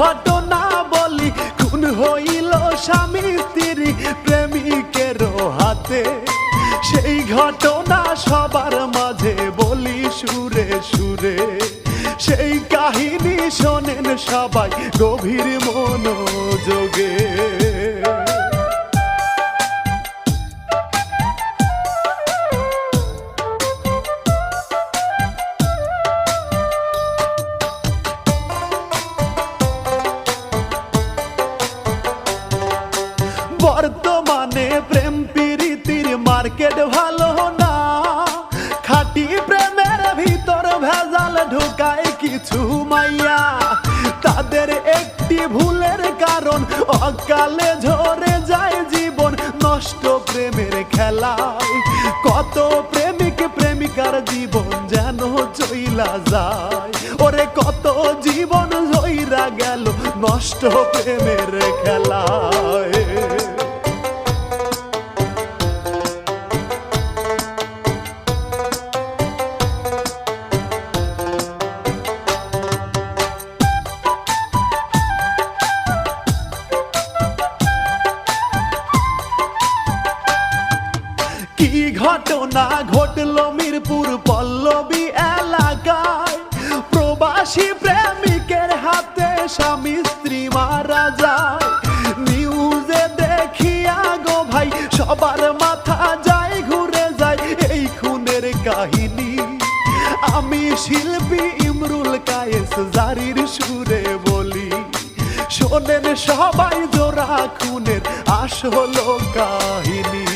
ঘটনা বলি, খুন হইল স্বামী স্ত্রী প্রেমিকের হাতে। সেই ঘটনা সবার মাঝে বলি, সুরে সুরে। সেই কাহিনী শোনেন সবাই গভীর মনোযোগে। ভেজাল ঢুকায় কিছু মাইয়া। তাদের একটি ভুলের কারণ, অকালে ঝরে যায় জীবন, নষ্ট প্রেমের খেলায়। কত প্রেমিক প্রেমিকার জীবন যেন চইলা যায়। ওরে কত জীবন জইরা গেল নষ্ট প্রেমের খেলায়। নিউজে ভাই, সবার মাথা যায়, ঘুরে যায় এই খুনের কাহিনী। আমি শিল্পী ইমরুল কায়েস, জারির সুরে বলি, শোনেন সবাই জোড়া খুনের আসল কাহিনী।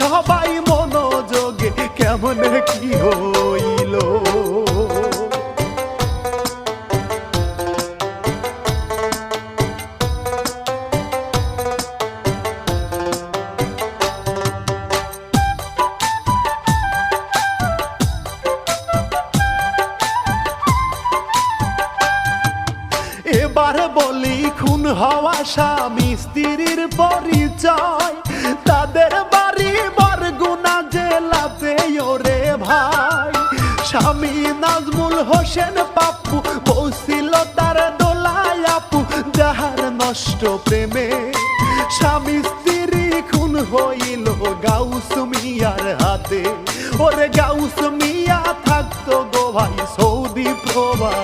সবাই মনোযোগে কেমন কি হইল? এবার বলি খুন হওয়া স্বামী স্ত্রীর পরিচয়। হোসেন পাপু বসিল তার দোলায় আপু, যাহার নষ্ট প্রেমে স্বামী স্ত্রী খুন হইল গাউস মিয়ার হাতে। ওরে গাউস মিয়া থাকতো গো ভাই সৌদি প্রবাসেতে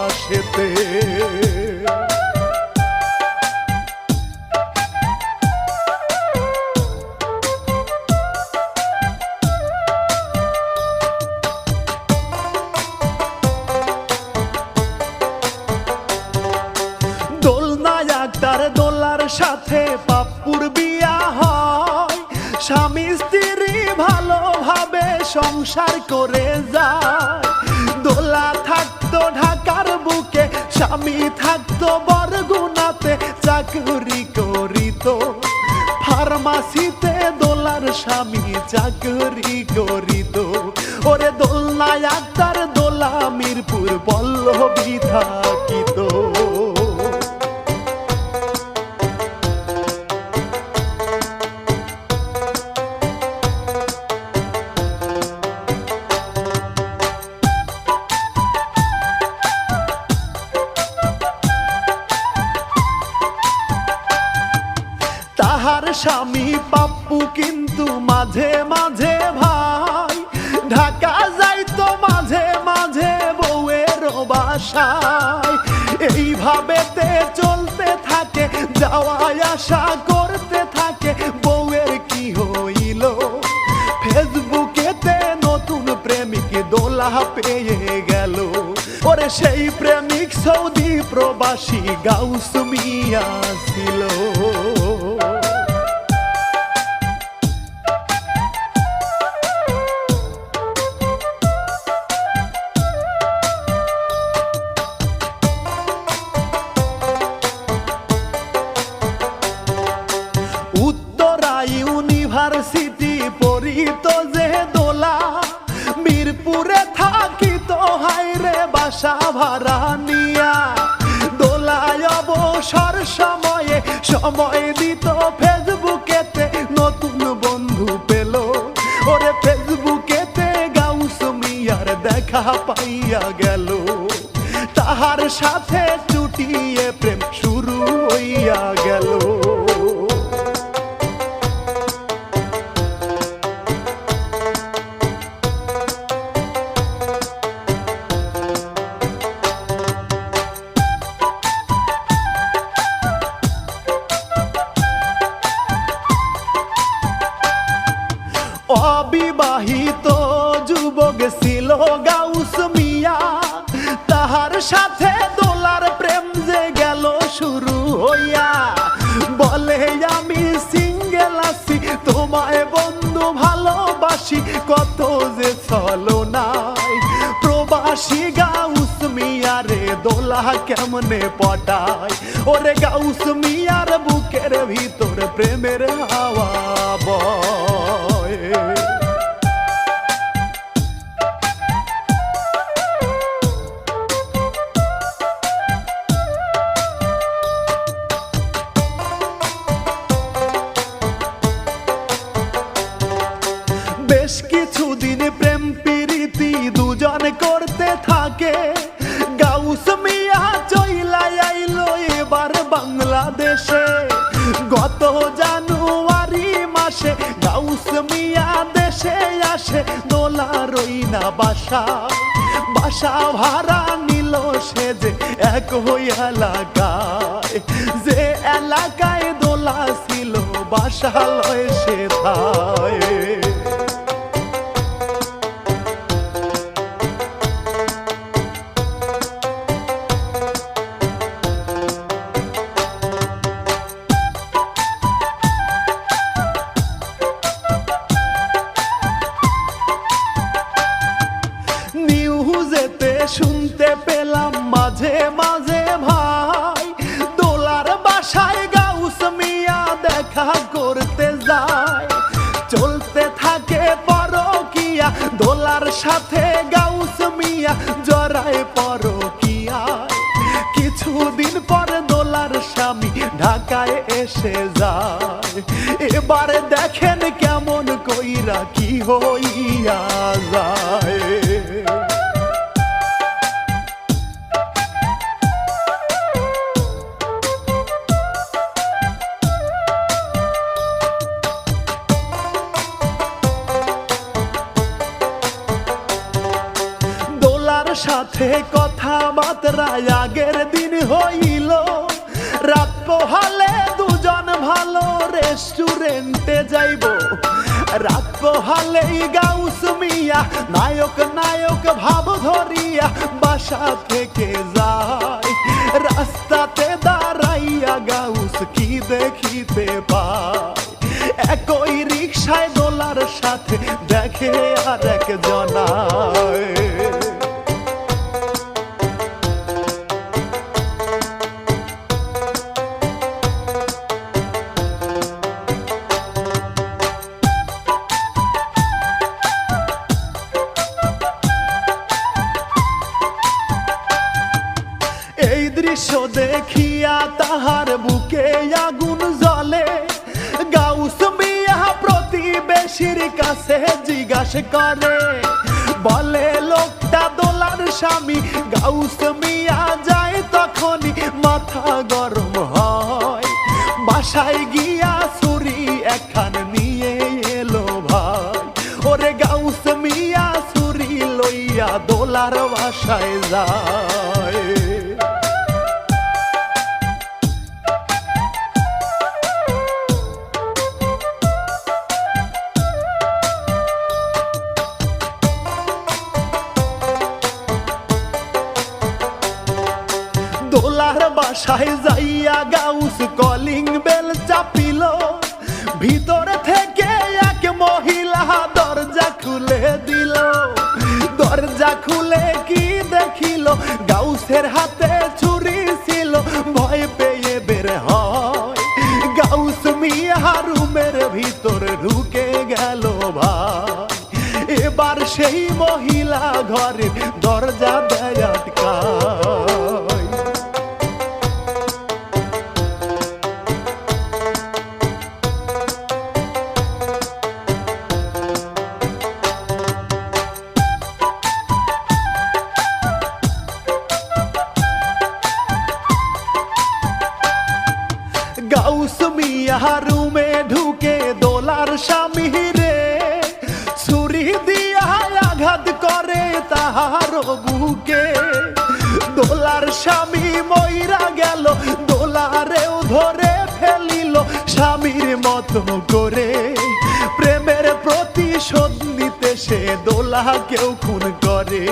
সাথে পাপ্পুর বিয়া হয়। স্বামী স্ত্রী ভালোভাবে সংসার করে যায়। দোলা থাকতো ঢাকার বুকে, স্বামী থাকতো বরগুনাতে, চাকরি করিত। ফার্মাসিতে দোলার স্বামী চাকরি করিত। ওরে দোলনায় তার দোলা মিরপুর পল্লবী তাহার স্বামী পাপ্পু কিন্তু মাঝে মাঝে ভাই। ঢাকা যাইতো মাঝে মাঝে বউয়ের বাসায়। এইভাবেতে চলতে থাকে যাওয়া আসা করতে থাকে, বউয়ের কি হইল? ফেসবুকেতে নতুন প্রেমিক দোলা পেয়ে গেল। ওরে সেই প্রেমিক সৌদি প্রবাসী গাউস মিয়া ছিল। পড়িত যে দোলা, মিরপুরে থাকিত হাইরে বাসা ভাড়া নিয়া। দোলায় অবসর সময়ে সময় দিত ফেসবুকেতে, নতুন বন্ধু পেল। ওরে ফেসবুকেতে গাউস মিয়ার দেখা পাইয়া গেল। তাহার সাথে কেমনে পটায়? ওরে গাউস মিয়ার বুকের ভিতর প্রেমের হাওয়া বাংলাদেশে গত জানুয়ারি মাসে গাউস মিয়া দেশে আসে দোলা রইনা বাসা। বাসা ভাড়া নিল সে যে এক হই এলাকায়। যে এলাকায় দোলা ছিল, বাসা লয় সে থায় চলতে থাকে পরকিয়া, দোলার সাথে গাউস মিয়া, জরায় পরকিয়া। কিছুদিন পর দোলার স্বামী ঢাকায় এসে যায়। এবারে দেখেন কেমন কইরা কি হইয়া। সাথে কথাবার্তা আগের দিন হইল। রাত পোহালে দুজন ভালো রেস্টুরেন্টে যাইব। রাত পোহালেই গাউস মিয়া, নায়ক নায়ক ভাব ধরিয়া বাসা থেকে যায়। রাস্তাতে দাঁড়াইয়া গাউস কি দেখিতে পায়। একই রিক্সায় দোলার সাথে দেখে আর এক জনায় দেখিয়া তাহার বুকে আগুন জ্বলে। গাউস মিয়া প্রতিবেশীর কাছে জিজ্ঞাসা করে, বলে, লোকটা দোলার স্বামী। গাউস মিয়া যায় তখনই মাথা গরম হয়। বাসায় গিয়া ছুরি একখান নিয়ে এলো ভাই। ওরে গাউস মিয়া ছুরি লইয়া দোলার বাসায় যায়। বাসায় যাইয়া গাউস কলিং বেল চাপিল। ভিতরে থেকে এক মহিলা দরজা খুলে দিল। দরজা খুলে কি দেখিল? গাউসের হাতে ছুরি ছিল, ভয় পেয়ে বের হয়। গাউস মিয়া রুমের ভিতর ঢুকে গেল ভাই। এবার সেই মহিলা ঘরের দরজা দেয় গাউস মিয়া রুমে ঢুকে দোলার স্বামী রে ছুরি দিয়া আঘাত করে তাহার বুকে দোলার স্বামী মইরা গেল দোলারেও ধরে ফেলিল স্বামীর মতো করে প্রেমের প্রতিশোধ নিতে সে দোলাকেও খুন করে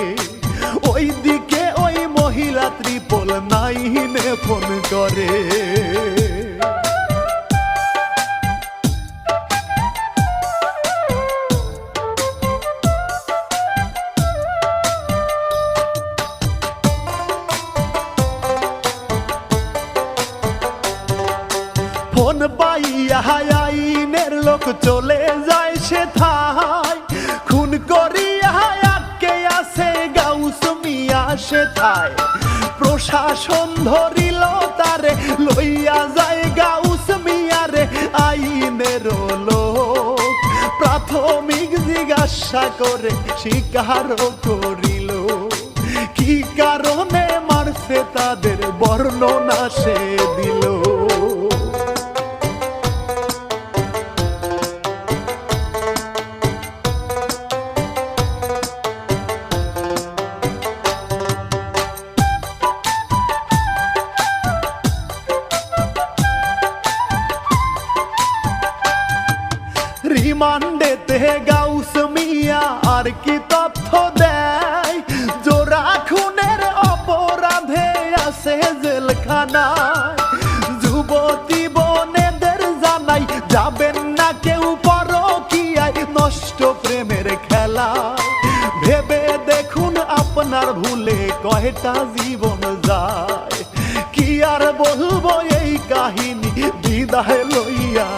ওই দিকে ওই মহিলা, ত্রিপল নাইনে ফোন করে। যায় সে থাই। খুন করিয়া আটকে মিয়া সে থাই। প্রশাসন ধরিল তারে, লইয়া যায় গাউস মিয়ারে, আইনের লোক। প্রাথমিক জিজ্ঞাসা করে স্বীকার করিল। কি কারণে মারছে তাদের বর্ণনা সে দিল। যুবতী জানাই, যাবেন না কেউ পরকিয়ায় নষ্ট প্রেমের খেলা ভেবে দেখুন আপনার ভুলে কয়টা জীবন যায়। কি আর বলব এই কাহিনী বিদায় লইয়া